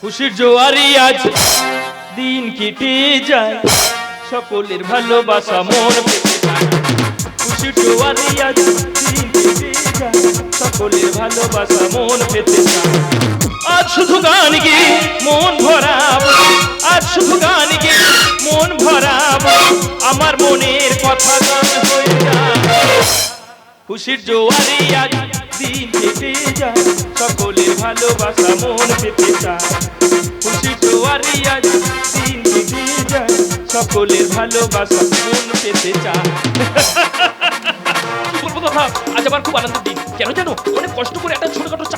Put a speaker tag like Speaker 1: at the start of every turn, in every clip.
Speaker 1: খুশির জোয়ারি আজ। দিন কেটে যায়, সকলের ভালোবাসা মন। খুশির জোয়ারি আজ, দিন কেটে যায়, সকলের ভালোবাসা মন পেতে চায় আজ শুধু গান গে, মন ভরাবো। আজ শুধু গান গে, মন ভরাবো। আমার মনের কথা গান হয়ে যায় খুশির জোয়ারে আজ দিন কেটে যায় সকলের ভালোবাসা মন পেতে চায়। খুশির জোয়ারে আজ দিন কেটে যায় সকলের ভালোবাসা মন পেতে চায়। বলব দাদা আজ আমার খুব আনন্দ দিন। কেন জানো? অনেক কষ্ট করে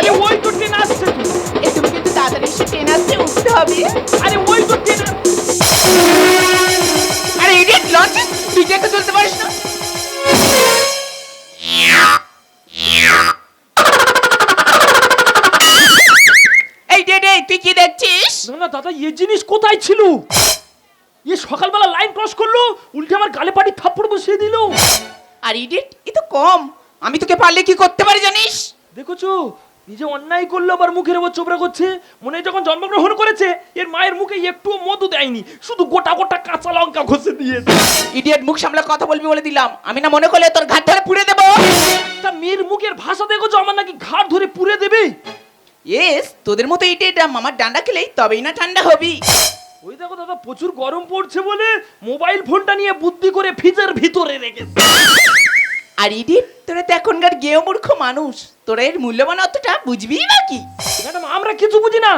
Speaker 1: আরে ওই তো ট্রেন আসছে।
Speaker 2: এই তুমি কিন্তু তাড়াতাড়ি এসে ট্রেন আসছে উঠতে হবে।
Speaker 1: আরে ওই তো ট্রেন
Speaker 2: আরে ইডিয়েট লঞ্চ তুই কি একটা চলতে পারিস না। এই ডে ডে তুই কি দেখছিস?
Speaker 1: না না দাদা এই জিনিস কোথায় ছিল? এ সকালবেলা লাইন ক্রস করল উল্টে আমার গালে পাটি থাপ্পড় বসিয়ে দিল।
Speaker 2: আর ইডিয়েট এ তো কম। আমি তোকে পারলে কি করতে পারি জানিস?
Speaker 1: দেখেছ? নিজে অন্যায় করল আবার মুখের ওপর চোপড়া করছে। মনে হয় যখন জন্মগ্রহণ করেছে এর মায়ের মুখে একটু মধু দেয়নি। শুধু গোটা গোটা কাঁচা লঙ্কা ঘষে দিয়েছে।
Speaker 2: ইডিয়েট মুখ সামলে কথা বলবি বলে দিলাম। আমি না মনে করলে তোর ঘাট ধরে পুড়ে দেবো।
Speaker 1: তা মেয়ের মুখের ভাষা দেখেছ? আমার নাকি ঘাট ধরে পুড়ে দেবে।
Speaker 2: এস তোদের মতো ইডিয়েট মামার ডান্ডা খেলেই তবেই না ঠান্ডা হবি।
Speaker 1: ওই দেখো দাদা প্রচুর গরম পড়ছে বলে মোবাইল ফোনটা নিয়ে বুদ্ধি করে ফ্রিজের ভিতরে রেখেছে।
Speaker 2: আর ইডিয়েট তোরা তো এখনকার গেও মূর্খ মানুষ। তোরা এর মূল্যবান অতটা বুঝবি নাকি
Speaker 1: ম্যাডাম আমরা কিছু বুঝি না।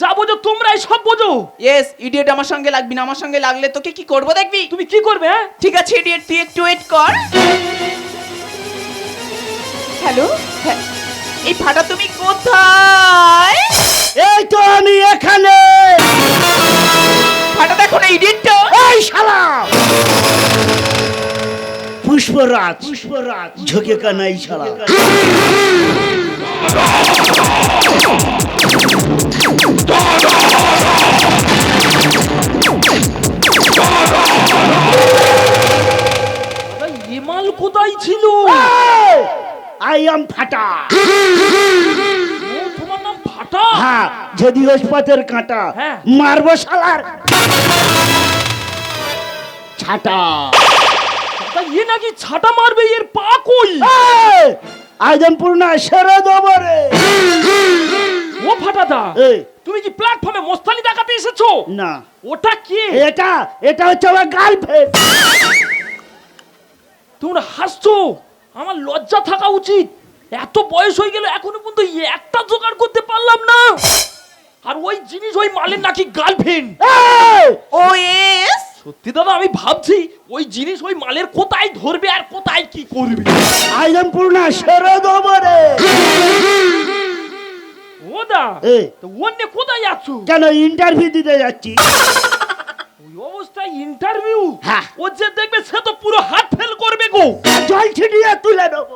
Speaker 1: যা বোঝো তোমরাই সব বোঝো।
Speaker 2: ইয়েস ইডিয়েট আমার সঙ্গে লাগবি না আমার সঙ্গে লাগলে তোকে কি করব দেখবি?
Speaker 1: তুমি কি করবে হ্যাঁ?
Speaker 2: ঠিক আছে ইডিয়েট তুই একটু ওয়েট কর। হ্যালো হ্যাঁ এই ফাটা তুমি কোথায়?
Speaker 3: এই তো আমি এখানে।
Speaker 2: ফাটা দেখো না ইডিয়েটটা
Speaker 3: এই শালা! পুষ্পরাজ। পুষ্পরাজ। ঝোঁকে কানাই শালা।
Speaker 1: দাদা এমাল কোথায় ছিল?
Speaker 3: আই এম ফাটা।
Speaker 1: তোমার নাম ফাটা?
Speaker 3: হ্যাঁ যদি ওষপাতের কাঁটা
Speaker 1: হ্যাঁ।
Speaker 3: মারবো শালার। ছাটা।
Speaker 1: এ নাকি ছাটা মারবে এর পা কই?
Speaker 3: আজমপুর না সেরে দেবো রে।
Speaker 1: ও ফাটাদা তুমি কি প্ল্যাটফর্মে মোস্তানি দেখাতে এসেছ?
Speaker 3: না।
Speaker 1: ওটা কে?
Speaker 3: এটা এটা হচ্ছে আমার গার্লফ্রেন্ড
Speaker 1: তোমরা হাসছো? আমার লজ্জা থাকা উচিত। এত বয়স হয়ে গেল এখনও পর্যন্ত একটা জোগাড় করতে পারলাম না। আর ওই জিনিস ওই মালের নাকি গার্লফ্রেন্ড
Speaker 2: ও ইয়েস
Speaker 1: সত্যি দাদা আমি ভাবছি ওই জিনিস ওই মালের কোথায় ধরবে আর কোথায় কি করবে?
Speaker 3: আজমপুর না সেরে দেবো রে।
Speaker 1: ও দা। তো অন্য কোথায় যাচ্ছ?
Speaker 3: কেন ইন্টারভিউ দিতে যাচ্ছি?
Speaker 1: ওই অবস্থায় ইন্টারভিউ?
Speaker 3: হ্যাঁ।
Speaker 1: ও যে দেখবে সে তো পুরো হাত ফেল করবে গো।
Speaker 3: জল ছিটিয়ে তুলে দেবো।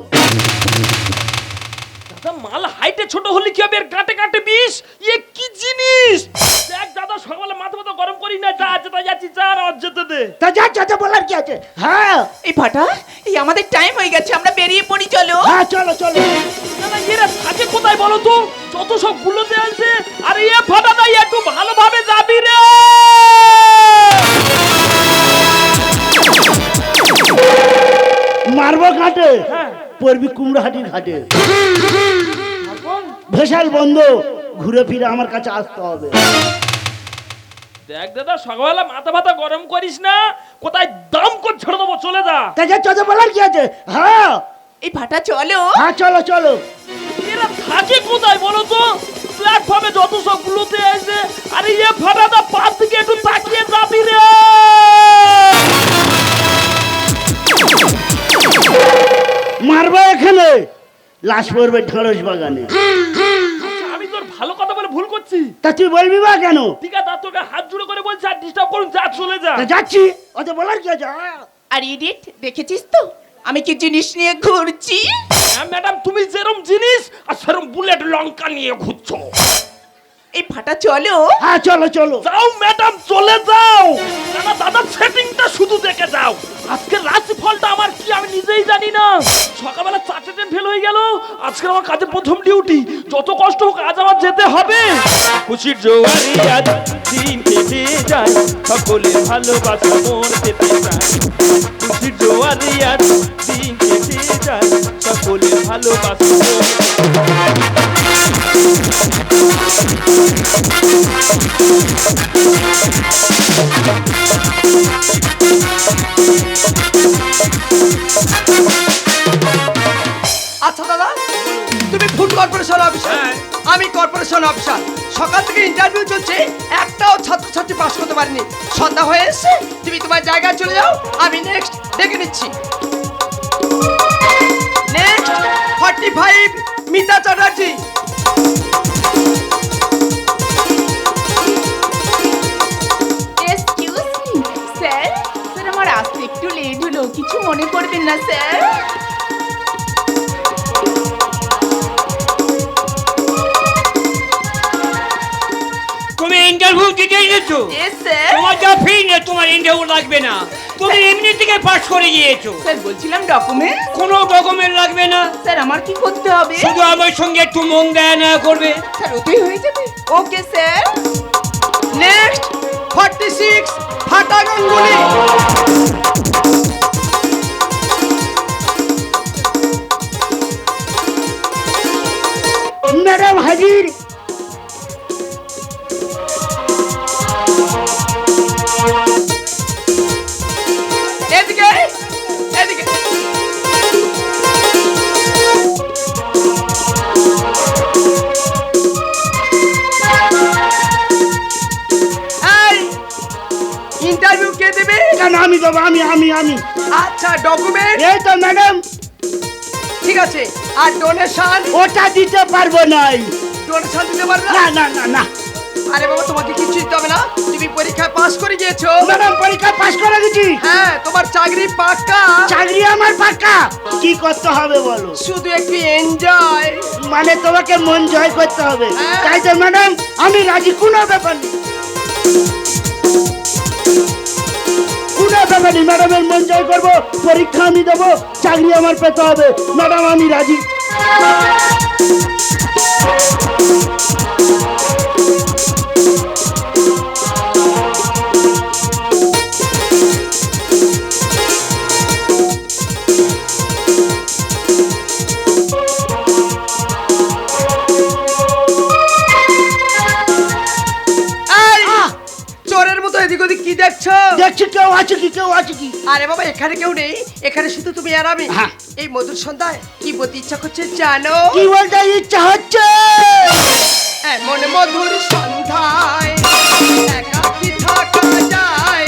Speaker 1: মাল হাইটে ছোট হলে কি হবে? এর কাটে কাটে বিষ? ইয়ে কি জিনিস? দেখ দাদা সকালে মাথা মাথা গরম করি না যা যেতে যাচ্ছি যা আর যেতে দে।
Speaker 3: তা যা যা বলার কি আছে? হ্যাঁ।
Speaker 2: এই ফাটা এই আমাদের টাইম হয়ে গেছে আমরা বেরিয়ে পড়ি চলো।
Speaker 3: হ্যাঁ চলো চলো।
Speaker 1: দাদা এরা থাকে কোথায় বলো তো? যত সব গুলোতে আছে আরে এ ফাটা দাই একটু ভালোভাবে যাবি রে।
Speaker 3: মারবো ঘাটে?
Speaker 1: হ্যাঁ।
Speaker 3: পড়বি কুমড়োহাটির ঘাটে। ভেসাল বন্ধ ঘুরে ফিরে আমার কাছে আসতে হবে।
Speaker 1: দেখ দাদা সকালবেলা মাথা মাথা গরম করিস না কোথায় দাম করে ছেড়ে দেবো চলে যা।
Speaker 3: তা যা চলো বলার কি আছে? হ্যাঁ।
Speaker 2: এই ফাটা চলো।
Speaker 3: হ্যাঁ চলো চলো।
Speaker 1: এরা থাকে কোথায় বলো তো? প্ল্যাটফর্মে যত সব গুলোতে আছে আরে এ ফাটাটা পাশ থেকে একটু তাকিয়ে যাবি রে।
Speaker 3: মারবো এখানে? লাশ পড়বে ঢেঁড়স বাগানে।
Speaker 1: যাচ্ছি
Speaker 3: তা তুই বলবি বা কেন?
Speaker 1: ঠিক আছে তোকে হাত জুড়ে করে বলছি আর ডিস্টার্ব করুন যা চলে যা।
Speaker 3: তা যাচ্ছি। অত বলার কি আছে।
Speaker 2: আর ইডিট দেখেছিস তো? আমি কি জিনিস নিয়ে ঘুরছি?
Speaker 1: হ্যাঁ ম্যাডাম তুমি যেরম জিনিস আর সেরম বুলেট লঙ্কা নিয়ে ঘুরছো।
Speaker 2: এই ফাটা চলো।
Speaker 3: হ্যাঁ চলো চলো।
Speaker 1: যাও ম্যাডাম চলে যাও। না দাদা সেটিংটা শুধু দেখে যাও। আজকে রাশিফলটা আমার কি আমি নিজেই জানি না। সকালবেলা চারটে ট্রেন ফেল হয়ে গেল। আজকে আমার কাজের প্রথম ডিউটি যত কষ্ট হোক আজ আমার যেতে হবে। খুশির জোয়ারি আজ দিন কেটে যায়। সকলে ভালোবাসা মন পেতে চায়। খুশির জোয়ারি আজ দিন কেটে যায়। সকলে ভালোবাসা মন
Speaker 4: আচ্ছা দাদা তুমি ফুড কর্পোরেশন অফিসার আমি কর্পোরেশন অফিসার সকাল থেকে ইন্টারভিউ চলছে একটাও ছাত্রছাত্রী পাস করতে পারেনি। সন্ধ্যা হয়ে এসছে তুমি তোমার জায়গায় চলে যাও আমি নেক্সট ডেকে নিচ্ছি। Next forty five Mita Chatterjee.
Speaker 2: মনে করবেন না স্যার।
Speaker 5: তুমি ইন্টারভিউ দিতে এসেছ।
Speaker 2: স্যার
Speaker 5: তোমার যা ফি নেই তোমার ইন্টারভিউ লাগবে না। তুমি এমনি থেকে পাস করে গিয়েছো।
Speaker 2: স্যার বলছিলাম ডকুমেন্ট
Speaker 5: কোনো ডকুমেন্ট লাগবে না।
Speaker 2: স্যার আমার কি করতে হবে?
Speaker 5: শুধু আমার সঙ্গে একটু মন দেয় না করবে।
Speaker 2: স্যার ওতেই হয়ে যাবে। Okay sir
Speaker 4: next forty six Phata Ganguly
Speaker 3: madam হাজির।
Speaker 4: ইন্টারভিউ কে দেবে?
Speaker 3: আমি দেবো আমি আমি আমি।
Speaker 4: আচ্ছা ডকুমেন্ট
Speaker 3: এই তো ম্যাডাম
Speaker 4: ঠিক আছে আর ডোনেশন
Speaker 3: ওটা দিতে পারব নাই।
Speaker 4: ডোনেশন দিতে পারবে?
Speaker 3: না
Speaker 4: না
Speaker 3: না না।
Speaker 4: আরে বাবা তোমাকে কিছু দিতে হবে না। তুমি পরীক্ষায় পাস করে গিয়েছো।
Speaker 3: ম্যাডাম পরীক্ষা পাস করে গেছি
Speaker 4: হ্যাঁ তোমার চাকরি পাক্কা।
Speaker 3: চাকরি আমার পাক্কা। কি করতে হবে বলো?
Speaker 4: শুধু একটু এনজয়
Speaker 3: মানে তোমাকে মন জয় করতে হবে।
Speaker 4: হ্যাঁ।
Speaker 3: তাই তো ম্যাডাম আমি রাজি কোনো ব্যাপার নেই। নেই ম্যাডামের মন জয় করব, পরীক্ষা আমি দেবো, চাকরি আমার পেতে হবে। ম্যাডাম, আমি রাজি।
Speaker 4: দেখছ
Speaker 3: কেউ আছে কি কেউ আছে কি?
Speaker 4: আরে বাবা এখানে কেউ নেই। এখানে শুধু তুমি আর আমি।
Speaker 3: হ্যাঁ।
Speaker 4: এই মধুর সন্ধ্যায় কি বলতে ইচ্ছা করছে জানো?
Speaker 3: কি বলতে ইচ্ছা হচ্ছে?
Speaker 4: এমন মধুর সন্ধ্যায় থাকা যায়?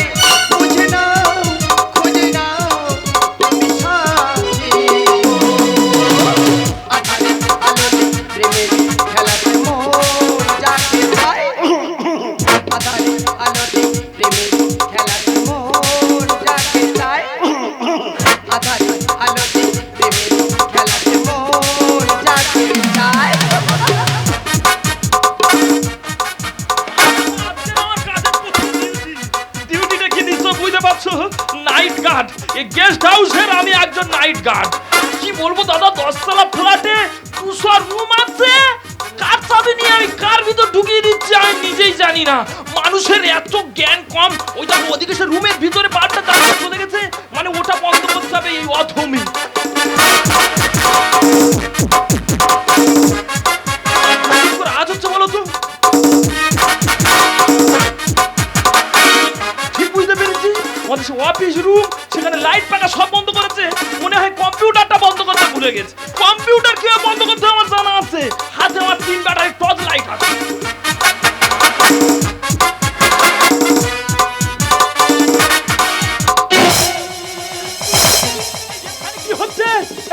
Speaker 1: গার্ড কি বলব দাদা, দশতলা ফ্ল্যাটে তুষার রুম আছে? কার চাবি নিয়ে আমি কার ভিতর ঢুকিয়ে দিচ্ছি আমি নিজেই জানি না। মানুষের এত জ্ঞান কম। ওই দেখো, ওদিকে সে রুমের ভিতরে বারটা তার চলে গেছে। মানে ওটা বন্ধ করতে হবে এই অথমি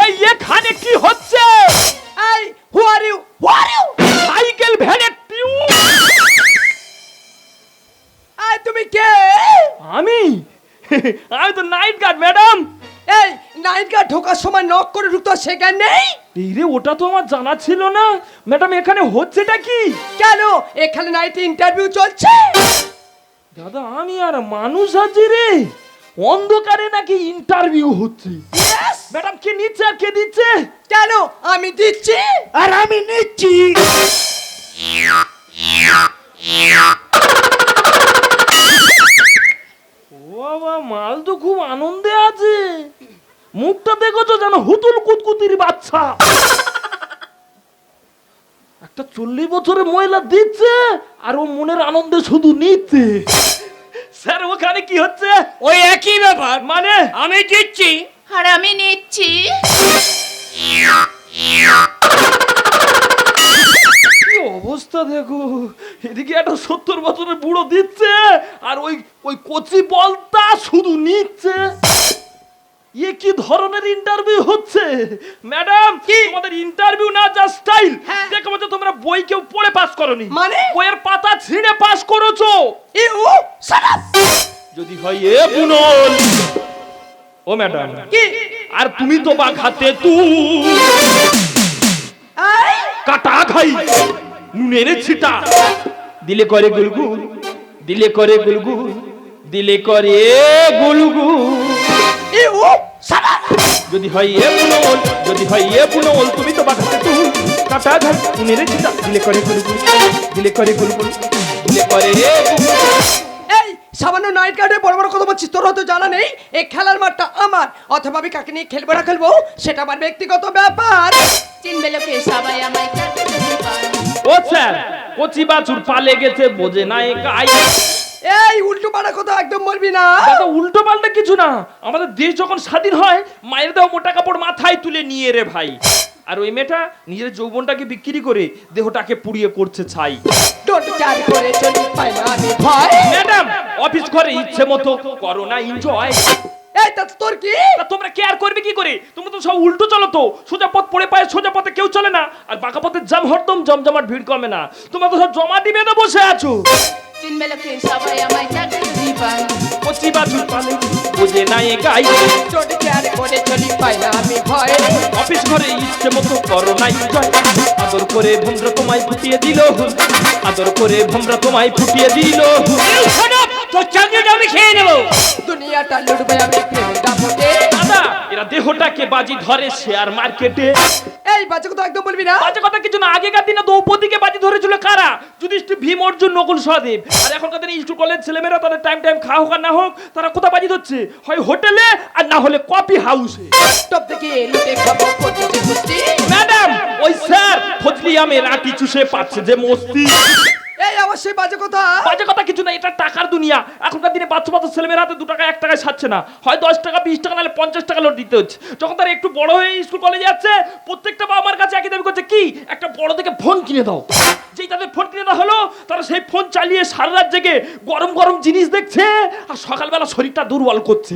Speaker 1: এই এখানে কি হচ্ছে? এই who are you who are you cycle ভ্যানের টিউ। আই তুমি কে? আমি? আমি তো নাইট গার্ড ম্যাডাম।
Speaker 4: এই নাইট গার্ড ঢোকার সময় নক করে ঢুকতো সেখানে নেই?
Speaker 1: রে ওটা তো আমার জানা ছিল না। ম্যাডাম এখানে হচ্ছেটা কি?
Speaker 4: কেন? এখানে নাইট ইন্টারভিউ চলছে।
Speaker 1: দাদা আমি আর মানুষ আছি রে। অন্ধকারে নাকি ইন্টারভিউ হচ্ছে! ম্যাডাম কে নিচ্ছে আর কে দিচ্ছে?
Speaker 4: কেন? আমি দিচ্ছি।
Speaker 3: আর আমি নিচ্ছি।
Speaker 1: ও বাবা মাল তো খুব আনন্দে আছে। মুখটা দেখো তো যেন হুতুল কুতকুতির বাচ্চা। একটা চল্লিশ বছরের মহিলা দিচ্ছে আর ও মনের আনন্দে শুধু নিচ্ছে। স্যার ওখানে কি হচ্ছে?
Speaker 5: ওই একই ব্যাপার।
Speaker 1: মানে?
Speaker 5: আমি দিচ্ছি।
Speaker 2: আর আমি নিচ্ছি।
Speaker 1: কি অবস্থা দেখো? এদিকে একটা সত্তর বছরের বুড়ো দিচ্ছে আর ওই ওই কচি বলতা শুধু নিচ্ছে। ইয়ে কি ধরনের ইন্টারভিউ হচ্ছে? ম্যাডাম কি? তোমাদের ইন্টারভিউ না যা স্টাইল
Speaker 4: হ্যাঁ।
Speaker 1: দেখো তোমরা বই কেউ পড়ে পাস করনি।
Speaker 4: মানে?
Speaker 1: বইয়ের পাতা ছিঁড়ে পাস করেছ।
Speaker 4: You up!
Speaker 1: যদি হয় এ বুনল। ও ম্যাডাম
Speaker 4: কি?
Speaker 1: আর তুমি তো বাঘ হাতে তু। কাটা খাই নুনের ছিটা। দিলে করে গুলগুল দিলে করে গুলগুল দিলে করে গুলগুল
Speaker 4: ইউ up!
Speaker 1: যদি হয় এ পুনল যদি হয় এ পুনল তুমি তো বাঘাতে তু। কাটা ঘাই নুনের ছিটা দিলে করে গুলগুল দিলে করে গুলগুল দিলে করে গুলগুল।
Speaker 4: এই সামান্য নাইট গার্ডে বড় বড় কথা বলছিস তোর হয়তো জানা নেই এই খেলার মাঠটা আমার। অথবা আমি কাকে নিয়ে খেলব না খেলব সেটা আমার ব্যক্তিগত ব্যাপার।
Speaker 2: চিনবে লোকে সবাই আমায় কাছে যদি পায়।
Speaker 1: ও স্যার কচি বাছুর পালে গেছে বোঝে না এ গাই
Speaker 4: এই উল্টো কথা একদম বলবি না।
Speaker 1: দাদা উল্টো পাল্টা কিছু না। আমাদের দেশ যখন স্বাধীন হয় মায়ের দেওয়া মোটা কাপড় মাথায় তুলে নিয়ে রে ভাই। আর ওই মেয়েটা নিজের যৌবনটাকে বিক্রি করে দেহটাকে পুড়িয়ে করছে ছাই। ম্যাডাম অফিস ঘরে ইচ্ছে মতো করো না এনজয়
Speaker 4: এই তা তোর কি
Speaker 1: তোমরা কেয়ার করবে কি করে? তোমরা তো সব উল্টো চলো তো। সোজা পথ পড়ে পায় সোজা পথে কেউ চলে না। আর বাঁকা পথে জাম হরদম জমজমাট ভিড় কমে না। তোমরা তো সব জমা দিবে না বসে আছো।
Speaker 2: চিনবে লোকে সবাই আমায় কাছে যদি পায়।
Speaker 1: কচি বাছুর পালে বোঝে না এ গাই
Speaker 4: ডোট চার করে চলি পাই না আমি ভয়
Speaker 1: অফিস ঘরে ইচ্ছে মতো করো না এনজয় আদর করে ভুমরা তোমায় ফুটিয়ে দিল। আদর করে ভুমরা তোমায় ফুটিয়ে দিল হুল।
Speaker 5: Shut up! তোর চাকরিটা আমি খেয়ে নেব
Speaker 4: দুনিয়াটা লুটবে আমি
Speaker 1: দাদা এরা দেহটাকে বাজি ধরে শেয়ার মার্কেটে।
Speaker 4: এই বাজে কথা একদম বলবি না?
Speaker 1: বাজে কথা কিছু না আগেকার দিনে দ্রৌপদীকে বাজি ধরেছিল কারা? যুধিষ্ঠির ভীম অর্জুন নকুল সহদেব আর এখনকার দিনে স্কুল কলেজ ছেলেমেয়েরা তাদের টাইম টাইম খাওয়া হোক আর না হোক তারা কোথায় বাজি ধরছে? হয় হোটেলে আর না হলে কফি হাউসে
Speaker 4: টপ থেকে লুটে খাব
Speaker 1: ম্যাডাম ওই স্যার ফজলি আমের আটি চুষে পাচ্ছে যে মস্তি।
Speaker 4: এই অবশ্যই বাজে কথা?
Speaker 1: বাজে কথা কিছু না এটা টাকার দুনিয়া। এখনকার দিনে বাচ্চা বাচ্চা ছেলেমেয়ের হাতে দু টাকা এক টাকায় ছাড়ছে না। হয় দশ টাকা বিশ টাকা নাহলে পঞ্চাশ টাকা লোড দিতে হচ্ছে। যখন তারা একটু বড় হয়ে স্কুল কলেজে যাচ্ছে প্রত্যেকটা বাবা আমার কাছে একই দাবি করছে কি? একটা বড় থেকে ফোন কিনে দাও। যেই তাদের ফোন কিনে দেওয়া হলো তারা সেই ফোন চালিয়ে সারা রাত জেগে গরম গরম জিনিস দেখছে আর সকালবেলা শরীরটা দুর্বল করছে।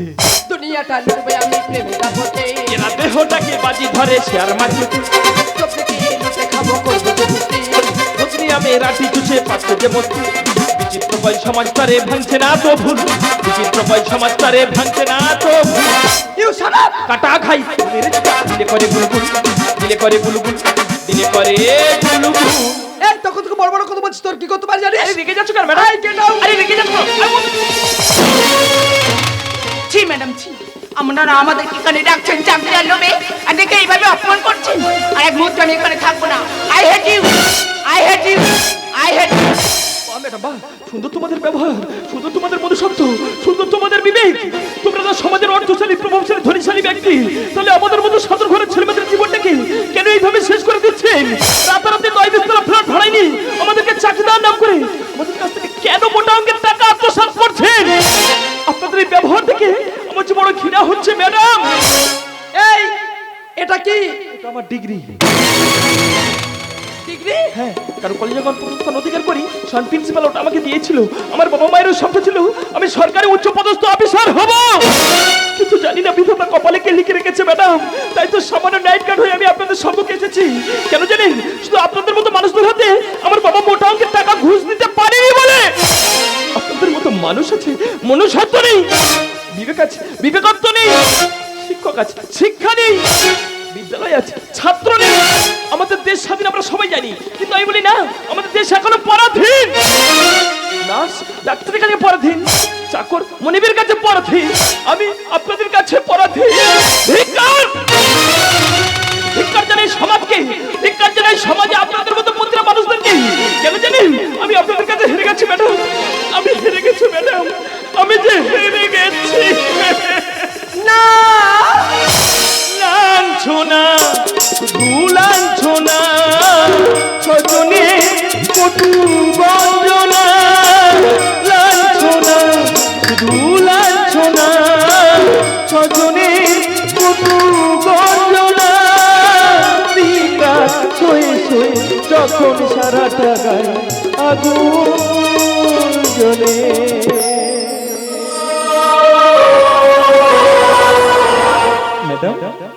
Speaker 4: দুনিয়াটা লুটবে আমি প্রেমের দাপটে
Speaker 1: এরা দেহটাকে বাজি ধরে শেয়ার মার্কেটে আমের আটি চুষে পাচ্ছে যে মস্তি বিচিত্র বই সমাজ তারে ভাঙছে না তো ভুল। বিচিত্র বই সমাজ তারে ভাঙছে না তো ভুল।
Speaker 4: ইউ শাট
Speaker 1: কাটা খাই দিলে করে গুলগুল দিলে করে গুলগুল দিলে করে গুলগুল
Speaker 4: এই তখন থেকে বড় বড় কথা বলছিস তোর কি করতে পারি
Speaker 1: আরে রেগে যাচ্ছ কেন ম্যাডাম! আরে রেগে যাচ্ছ।
Speaker 2: ছি ম্যাডাম ছি। আপনারা আমাদের এখানে ডাকছেন চাকরি আর লোভে আর দেখে এইভাবে অপমান করছেন। আর এক মুহূর্তে আমি এখানে থাকব না। I hate you I hate you I hate you
Speaker 1: বাহ সুন্দর তোমাদের ব্যবহার, সুন্দর তোমাদের মনুষ্যত্ব, সুন্দর তোমাদের বিবেক। তোমরা তো সমাজের অর্থশালী, প্রভাবশালী, ধনীশালী ব্যক্তি। তাহলে আমাদের মতো সাধারণ ঘরের ছেলেমেয়েদের জীবনটাকে কেন এইভাবে শেষ করে দিচ্ছেন? রাতারাতি নয় বিস্তরা ফ্ল্যাট ভাড়াইনি আমাদেরকে চাকরি দেওয়ার নাম করে আমাদের কাছ থেকে কেন মোটা অঙ্কের টাকা আত্মসাৎ করছেন? আপনাদের এই ব্যবহার থেকে আমার যে বড় ঘৃণা হচ্ছে ম্যাডাম।
Speaker 4: এই, এটা কি?
Speaker 1: এটা আমার ডিগ্রি।
Speaker 4: ডিগ্রি?
Speaker 1: হ্যাঁ কারণ অধিকার করি স্বয়ং প্রিন্সিপাল ওটা আমাকে দিয়েছিল। আমার বাবা মায়েরও ছিল আমি হব। কিন্তু জানি না লিখে রেখেছে ম্যাডাম। তাই তো সামান্য নাইট গার্ড হয়ে আমি আপনাদের এসেছি। কেন শুধু আপনাদের মতো মানুষদের হাতে আমার বাবা মোটা অঙ্কের টাকা ঘুষ দিতে পারেনি বলে। আপনাদের মতো মানুষ আছে, মনুষ্যত্ব নেই।
Speaker 4: বিবেক আছে বিবেকত্ব নেই, শিক্ষক আছে, শিক্ষা নেই, বিদ্যালয় আছে, ছাত্র নেই। আমাদের দেশ স্বাধীন, আমরা সবাই জানি। কিন্তু আমি বলি না, আমাদের দেশ এখনও পরাধীন। নার্স, ডাক্তারের কাছে পরাধীন, চাকর মনিবের কাছে পরাধীন, আমি আপনাদের কাছে পরাধীন। ধিক্কার! ধিক্কার জানাই সমাজকে জানাই সমাজে আপনাদের মতো প্রতিটা মানুষদেরকে কেন জানেন আমি আপনাদের কাছে হেরে গেছি, ম্যাডাম। আমি হেরে গেছি, ম্যাডাম। আমি যে হেরে গেছি।
Speaker 1: না!